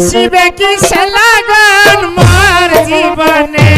शिव की सलागन मार जीवने।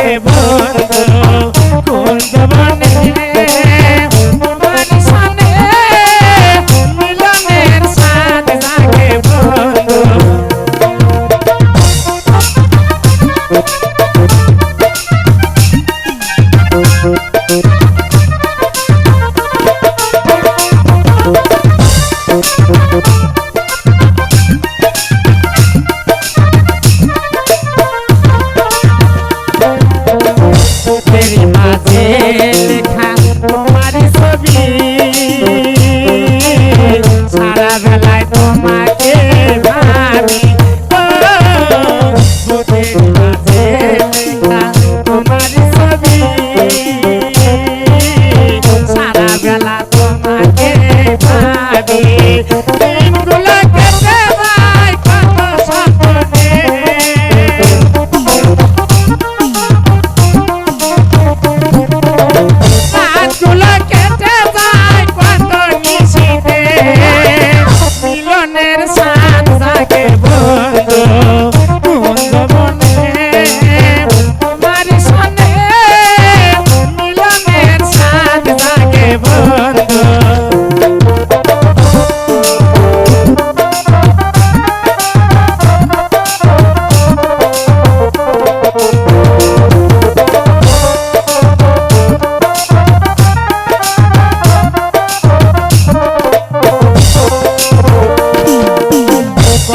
ભર হাতে লেখা তোমার ছবি। সারা বেলায় তোমাকে ভাবি। তোমার ছবি। সারা বেলা তোমাকে ভাবি।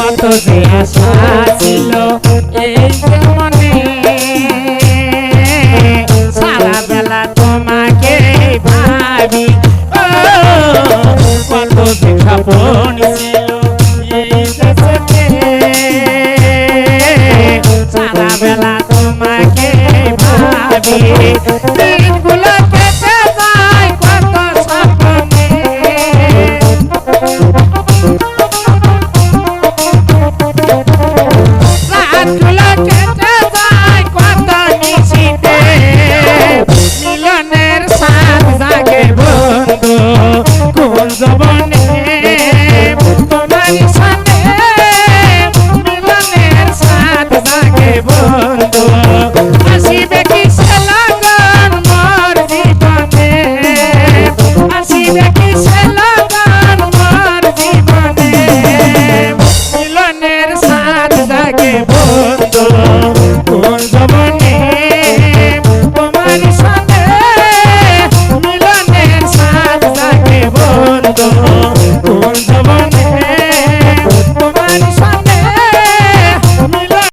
কত যে এই সারা বেলা তোমাকে ভাবি। কত যে খাপন সারা বেলা তোমাকে ভাবি। দিনগুলো Oh